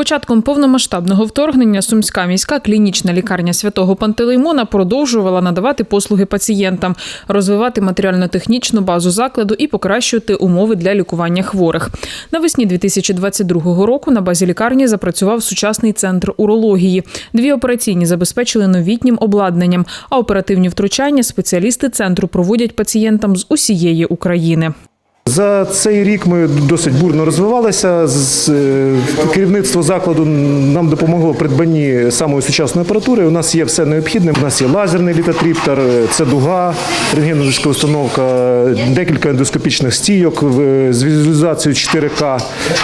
початком повномасштабного вторгнення Сумська міська клінічна лікарня святого Пантелеймона продовжувала надавати послуги пацієнтам, розвивати матеріально-технічну базу закладу і покращувати умови для лікування хворих. Навесні 2022 року на базі лікарні запрацював сучасний центр урології. Дві операційні забезпечили новітнім обладнанням, а оперативні втручання спеціалісти центру проводять пацієнтам з усієї України. За цей рік ми досить бурно розвивалися. Е, Керівництво закладу нам допомогло придбанні самої сучасної апаратури. У нас є все необхідне. У нас є лазерний літотріптер, е, це дуга, рентгенологічна установка, декілька ендоскопічних стійок з візуалізацією 4К,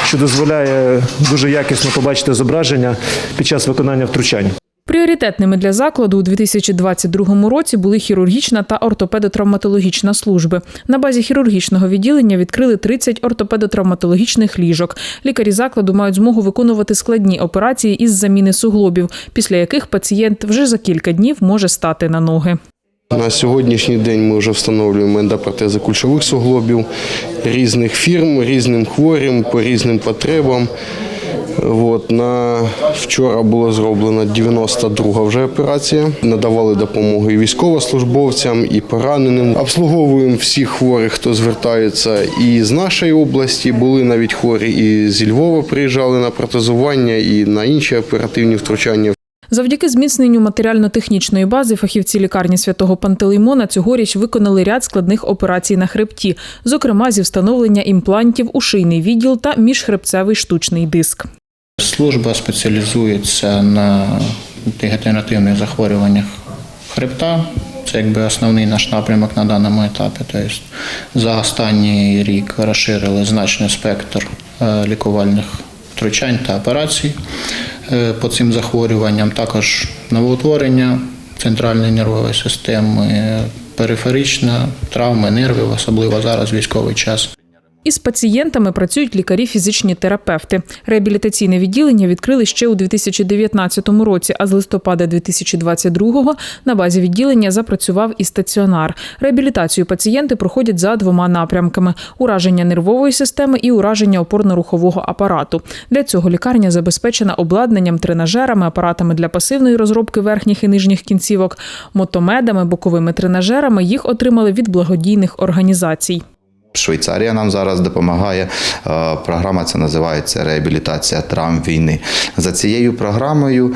що дозволяє дуже якісно побачити зображення під час виконання втручань. Пріоритетними для закладу у 2022 році були хірургічна та ортопедотравматологічна служби. На базі хірургічного відділення відкрили 30 ортопедотравматологічних ліжок. Лікарі закладу мають змогу виконувати складні операції із заміни суглобів, після яких пацієнт вже за кілька днів може стати на ноги. На сьогоднішній день ми вже встановлюємо ендопротези кульшових суглобів різних фірм, різним хворим, по різним потребам. От, на вчора було зроблено 92 вже операція. Надавали допомогу і військовослужбовцям, і пораненим. Обслуговуємо всіх хворих, хто звертається і з нашої області. Були навіть хворі і зі Львова приїжджали на протезування і на інші оперативні втручання. Завдяки зміцненню матеріально-технічної бази фахівці лікарні святого Пантелеймона цьогоріч виконали ряд складних операцій на хребті, зокрема зі встановлення імплантів у шийний відділ та міжхребцевий штучний диск. Служба спеціалізується на дегенеративних захворюваннях хребта. Це якби основний наш напрямок на даному етапі. Тобто за останній рік розширили значно спектр е, лікувальних втручань та операцій е, по цим захворюванням. Також новоутворення центральної нервової системи, периферична травми нервів, особливо зараз військовий час. Із пацієнтами працюють лікарі-фізичні терапевти. Реабілітаційне відділення відкрили ще у 2019 році, а з листопада 2022 на базі відділення запрацював і стаціонар. Реабілітацію пацієнти проходять за двома напрямками: ураження нервової системи і ураження опорно-рухового апарату. Для цього лікарня забезпечена обладнанням, тренажерами, апаратами для пасивної розробки верхніх і нижніх кінцівок, мотомедами, боковими тренажерами. Їх отримали від благодійних організацій. Швейцарія нам зараз допомагає. Е, Програма ця називається реабілітація травм війни. За цією програмою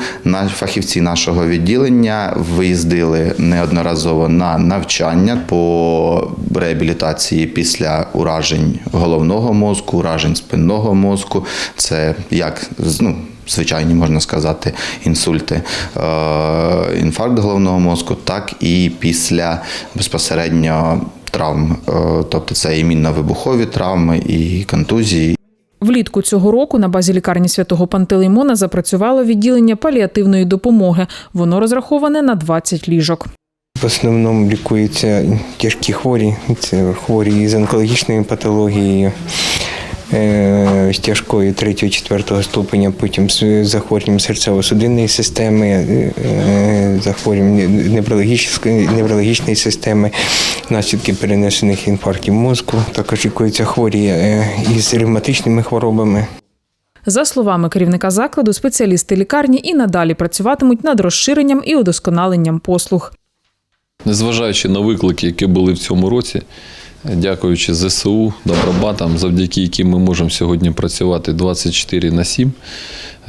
фахівці нашого відділення виїздили неодноразово на навчання по реабілітації після уражень головного мозку, уражень спинного мозку. Це як ну, звичайні можна сказати, інсульти, е, інфаркт головного мозку, так і після безпосередньо травм, Е, тобто це і мінно-вибухові травми, і контузії. Влітку цього року на базі лікарні святого Пантелеймона запрацювало відділення паліативної допомоги. Воно розраховане на 20 ліжок. В основному лікуються тяжкі хворі, це хворі з онкологічною патологією, з тяжкою 3-4 ступеня, потім з захворюванням серцево-судинної системи, е, захворюванням неврологічної, неврологічної системи, наслідки перенесених інфарктів мозку. Також лікуються хворі е, із ревматичними хворобами. За словами керівника закладу, спеціалісти лікарні і надалі працюватимуть над розширенням і удосконаленням послуг. Незважаючи на виклики, які були в цьому році, дякуючи ЗСУ, добробатам, завдяки яким ми можемо сьогодні працювати 24 на 7,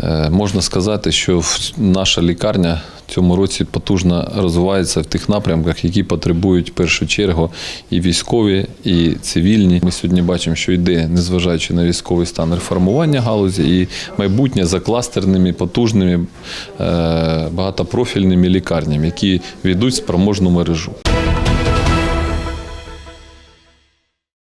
е, можна сказати, що наша лікарня в цьому році потужно розвивається в тих напрямках, які потребують в першу чергу і військові, і цивільні. Ми сьогодні бачимо, що йде, незважаючи на військовий стан, реформування галузі і майбутнє за кластерними, потужними, е, багатопрофільними лікарнями, які ведуть спроможну мережу.